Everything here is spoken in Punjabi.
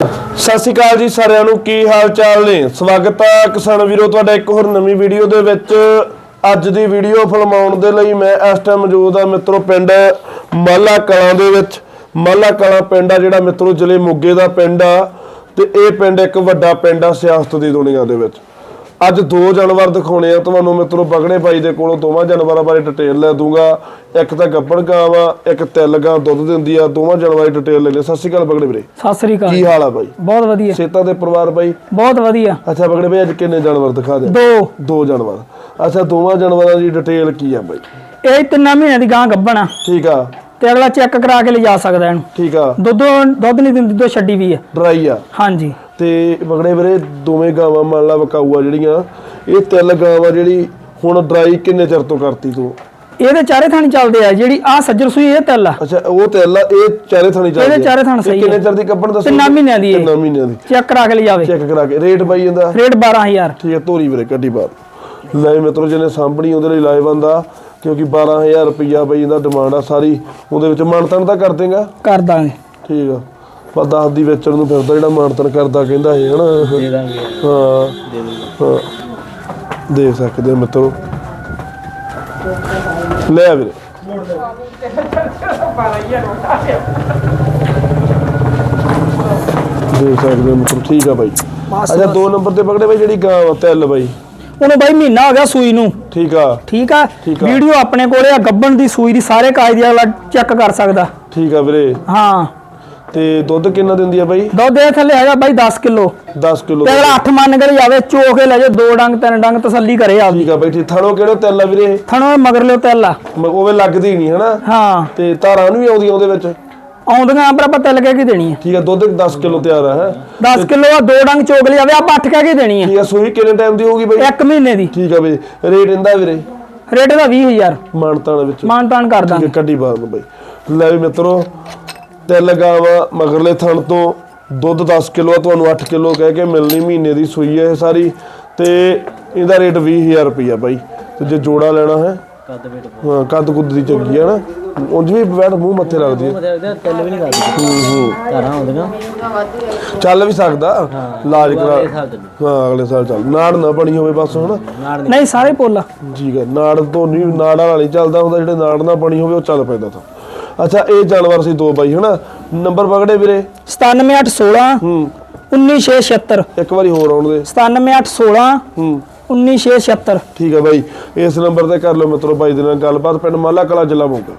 ਸਤਿ ਸ਼੍ਰੀ ਅਕਾਲ ਜੀ ਸਾਰਿਆਂ ਨੂੰ, ਕੀ ਹਾਲ ਚਾਲ ਨੇ? ਸਵਾਗਤ ਹੈ ਕਿਸਾਨ ਵੀਰੋ, ਤੁਹਾਡਾ ਇੱਕ ਹੋਰ ਨਵੀਂ ਵੀਡੀਓ ਦੇ ਵਿੱਚ। ਅੱਜ ਦੀ ਵੀਡੀਓ ਫਿਲਮਾਉਣ ਦੇ ਲਈ ਮੈਂ ਇਸ ਟਾਈਮ ਮੌਜੂਦ ਆ ਮਿੱਤਰੋ ਪਿੰਡ ਮਾਲਾ ਕਲਾਂ ਦੇ ਵਿੱਚ। ਮਾਲਾ ਕਲਾਂ ਪਿੰਡ ਆ ਜਿਹੜਾ ਮਿੱਤਰੋ ਜ਼ਿਲ੍ਹੇ ਮੋਗੇ ਦਾ ਪਿੰਡ ਆ ਤੇ ਇਹ ਪਿੰਡ ਇੱਕ ਵੱਡਾ ਪਿੰਡ ਆ ਸਿਆਸਤ ਦੀ ਦੁਨੀਆ ਦੇ ਵਿੱਚ। ਅੱਜ ਦੋ ਜਾਨਵਰ ਦਿਖਾਉਣੇ ਆ ਤੁਹਾਨੂੰ ਮਿੱਤਰੋ ਬਗੜੇ ਭਾਈ ਦੇ ਕੋਲੋਂ ਦੋਵਾਂ ਜਾਨਵਰਾਂ ਬਾਰੇ ਡਿਟੇਲ ਲੈ ਦੂੰਗਾ। ਇੱਕ ਤਾਂ ਗੱਬੜ ਗਾਂ ਵਾ ਇੱਕ ਤਿੱਲ ਗਾਂ ਦੁੱਧ ਦਿੰਦੀ ਆ ਦੋਵਾਂ ਜਾਨਵਰਾਂ ਦੀ ਡਿਟੇਲ ਲੈਣੇ ਸਤਿ ਸ਼੍ਰੀ ਅਕਾਲ ਬਗੜੇ ਵੀਰੇ। ਸਤਿ ਸ੍ਰੀ ਅਕਾਲ। ਕੀ ਹਾਲ ਆ ਬਾਈ? ਬਹੁਤ ਵਧੀਆ। ਸੇਤਾ ਦੇ ਪਰਿਵਾਰ ਬਾਈ? ਬਹੁਤ ਵਧੀਆ। ਅੱਛਾ ਬਗੜੇ ਭਾਈ ਅੱਜ ਕਿੰਨੇ ਜਾਨਵਰ ਦਿਖਾ ਦੇ? ਦੋ। ਦੋ ਜਾਨਵਰ। ਅੱਛਾ ਦੋਵਾਂ ਜਾਨਵਰਾਂ ਦੀ ਡਿਟੇਲ ਕੀ ਆ ਬਾਈ? ਇਹ ਤਿੰਨਾਂ ਮਹੀਨਿਆਂ ਦੀ ਗਾਂ ਗੱਭਣਾ ਠੀਕ ਆ। ਤੇ ਅਗਲਾ ਚੈੱਕ ਕਰਾ ਕੇ ਲਿਜਾ ਸਕਦਾ ਇਹਨੂੰ। ਠੀਕ ਆ। ਦੁੱਧ ਦੁੱਧ ਨਹੀਂ ਦਿੰਦੀ ਦੁੱਧ ਛੱਡੀ ਵੀ ਹੈ ਡਰਾਈ ਆ। ਹਾਂਜੀ। ਤੇ ਬਗੜੇ ਵੀਰੇ ਦੋਵੇਂ ਗਾਵਾਂ ਮੰਨ ਲਾ ਵਕਾਊ ਆ ਜਿਹੜੀਆਂ ਇਹ ਤਿੰਨ ਗਾਵਾਂ ਜਿਹੜੀ ਹੁਣ ਡਰਾਈ ਕਿੰਨੇ ਚਿਰ ਤੋਂ ਕਰਤੀ ਤੂੰ? ਇਹਦੇ ਚਾਰੇ ਥਾਣੀ ਚੱਲਦੇ ਆ ਜਿਹੜੀ ਆ ਸੱਜਰ ਸੂਈ ਇਹ ਤਿੱਲ ਆ। ਅੱਛਾ ਉਹ ਆ ਇਹ ਚਾਰੇ ਥਾਣੀ ਚੱਲਦੀ ਇਹਦੇ ਚਾਰੇ ਥਣ ਸਹੀ ਕਿੰਨੇ। ਚਿਰ ਦੀ ਕੱਪਣ ਦੱਸੋ? ਤਿੰਨਾਂ ਮਹੀਨਿਆਂ ਦੀ ਇਹ। ਤਿੰਨਾਂ ਮਹੀਨਿਆਂ ਦੀ। ਚੈੱਕ ਕਰਾ ਕੇ ਲਿਜਾਵੇ। ਚੈੱਕ ਕਰਾ ਕੇ। ਰੇਟ ਬਾਈ ਇਹਦਾ? ਰੇਟ 12000 ਠੀਕ ਹੈ ਤੋਰੀ ਵੀਰੇ ਕੱਢੀ ਬਾਤ। ਲੈ ਮਿੱਤਰੋ ਜਿਹਨੇ ਸਾਂਭਣੀ ਉਹਦੇ ਲਈ ਲਾਏ ਬੰਦਾ ਕਿਉਂਕਿ 12000 ਰੁਪਈਆ ਬਈ ਇਹਦਾ ਡਿਮਾਂਡ ਆ ਸਾਰੀ। ਉਹਦੇ ਵਿੱਚ ਮਾਨਤਨ ਤਾਂ ਕਰ ਦੇਗਾ? ਕਰ ਦਾਂਗੇ। ਠੀਕ ਆ। ਪਰ ਦਸ ਦੀ ਵੇਚਣ ਨੂੰ ਫਿਰਦਾ ਜਿਹੜਾ ਮਾਨਤਨ ਕਰਦਾ ਕਹਿੰਦਾ ਇਹ ਹਨਾ? ਦੇ ਦਾਂਗੇ। ਹਾਂ। ਦੇ ਦਾਂਗੇ। ਸਕਦੇ ਮਿੱਤਰੋ। ਲੈ ਆ ਵੀਰੇ। ਦੇ ਸਕਦੇ ਮਿੱਤਰੋ ਠੀਕ ਆ ਬਾਈ। ਬਸ ਅੱਛਾ ਦੋ ਨੰਬਰ ਤੇ ਪਕੜੇ ਬਾਈ ਜਿਹੜੀ ਗਾਂ ਵਾ ਤਿੱਲ ਬਾਈ। ਉਹਨੂੰ ਬਾਈ ਮਹੀਨਾ ਹੋ ਗਿਆ ਸੂਈ ਨੂੰ। ਠੀਕ ਆ। ਠੀਕ ਆ? ਠੀਕ ਆ। ਵੀਡੀਓ ਆਪਣੇ ਕੋਲੇ ਆ ਗੱਬਣ ਦੀ ਸੂਈ ਦੀ ਸਾਰੇ ਕਾਗਜ਼ ਦੀ ਅਗਲਾ ਚੈੱਕ ਕਰ ਸਕਦਾ। ਠੀਕ ਆ ਵੀਰੇ। ਹਾਂ। ਤੇ ਦੁੱਧ ਕਿੰਨਾ ਦਿੰਦੀ ਆ ਬਾਈ? ਦੁੱਧ ਇਹ ਥੱਲੇ ਹੈਗਾ ਬਾਈ 10 ਕਿਲੋ। 10 ਕਿਲੋ ਤੇ ਅਗਲਾ 8 ਮੰਨ ਕੇ ਜਾਵੇ ਚੋ ਕੇ ਲੈ ਜਾ ਦੋ ਡੰਗ ਤਿੰਨ ਡੰਗ ਤਸੱਲੀ ਕਰੇ ਆਪਦੀ ਠੀਕ ਆ ਬਾਈ ਠੀਕ। ਥਣੋ ਕਿਹੜੇ ਤਿੱਲ ਆ ਵੀਰੇ? ਥਣੋ ਮਗਰ ਲਿਓ ਤਿੱਲ ਉਹਵੇਂ ਲੱਗਦੀ ਨਹੀਂ ਹਨਾ? ਹਾਂ। ਤੇ ਧਾਰਾਂ ਨੂੰ ਵੀ ਆਉਂਦੀਆਂ ਉਹਦੇ ਵਿੱਚ? ਆਉਂਦੀਆਂ ਪਰ ਆਪਾਂ ਤਿੱਲ ਕਹਿ ਕੇ ਦੇਣੀ ਆ। ਠੀਕ ਆ ਦੁੱਧ 10 ਕਿਲੋ ਤਿਆਰ ਆ ਹੈ? 10 ਕਿਲੋ ਆ ਦੋ ਡੰਗ ਚੋਕ ਲਿਆਵੇ ਆਪਾਂ 8 ਕਹਿ ਕੇ ਦੇਣੀ ਆ। ਠੀਕ ਆ ਸੂਈ ਕਿੰਨੇ ਟਾਈਮ ਦੀ ਹੋਊਗੀ ਬਾਈ? ਇੱਕ ਮਹੀਨੇ ਦੀ। ਠੀਕ ਆ ਬਈ ਰੇਟ ਇਹਦਾ ਵੀਰੇ? ਰੇਟ ਦਾ 20000 ਮਾਨਤਾਂ ਦੇ ਵਿੱਚ। ਮਾਨ ਤਾਨ ਕਰ ਦਾਂਗੇ ਕੱਢੀ ਬਾਤ ਨੂੰ ਬਾਈ। ਲੈ ਵੀ ਮਿੱਤਰੋ ਤਿੰਨ ਗਾਵਾਂ ਮਗਰਲੇ ਥਣ ਤੋਂ ਦੁੱਧ 10 ਕਿਲੋ ਆ ਤੁਹਾਨੂੰ 8 ਕਿਲੋ ਕਹਿ ਕੇ ਮਿਲਣੀ ਮਹੀਨੇ ਦੀ ਸੂਈ ਹੈ ਸਾਰੀ। ਤੇ ਇਹਦਾ ਰੇਟ 20000 ਰੁਪਈਆ ਬਾਈ। ਤੇ ਜੇ ਜੋੜਾ ਲੈਣਾ ਹੈ ਹਾਂ ਕੱਦ ਕੁੱਦ ਦੀ ਚੰਗੀ ਹੈ ਨਾ। ਉਂਝ ਵੀ ਬੈਠ ਮੂੰਹ ਮੱਥੇ ਲੱਗਦੀ ਹੈ। ਇਹਦਾ ਤਿਲ ਵੀ ਨਹੀਂ ਕਰਦੀ ਹੂੰ ਹੂੰ। ਘਰਾਂ ਆਉਂਦੀਆਂ। ਚੱਲ ਵੀ ਸਕਦਾ। ਇਲਾਜ ਕਰਾ ਹਾਂ ਅਗਲੇ ਸਾਲ ਚੱਲ। ਨਾੜ ਨਾ ਬਣੀ ਹੋਵੇ ਬਸ ਹੁਣ। ਨਹੀਂ। ਸਾਰੇ ਪੋਲਾ। ਠੀਕ ਹੈ ਨਾੜ ਤੋਂ ਨਹੀਂ ਨਾੜ ਵਾਲਾ ਨਹੀਂ ਚੱਲਦਾ ਹੁੰਦਾ। ਜਿਹੜੇ ਨਾੜ ਨਾ ਬਣੀ ਹੋਵੇ ਉਹ ਚੱਲ ਪੈਂਦਾ ਤਾਂ। ਅੱਛਾ ਇਹ ਜਾਨਵਰ ਸੀ ਦੋ ਬਾਈ ਹਨਾ? ਨੰਬਰ ਪਕੜੇ ਵੀਰੇ? 97816 ਹੂੰ। 19676 ਇੱਕ ਵਾਰੀ ਹੋਰ ਆਉਣ ਦੇ। 97816 ਹੂੰ। 19676 ਠੀਕ ਹੈ ਬਾਈ ਇਸ ਨੰਬਰ ਤੇ ਕਰ ਲਓ ਮਿੱਤਰੋ ਬਾਈ ਦੇ ਨਾਲ ਗੱਲਬਾਤ ਪਿੰਡ ਮਾਲਾ ਕਲਾ ਜ਼ਿਲ੍ਹਾ ਮੋਗਾ।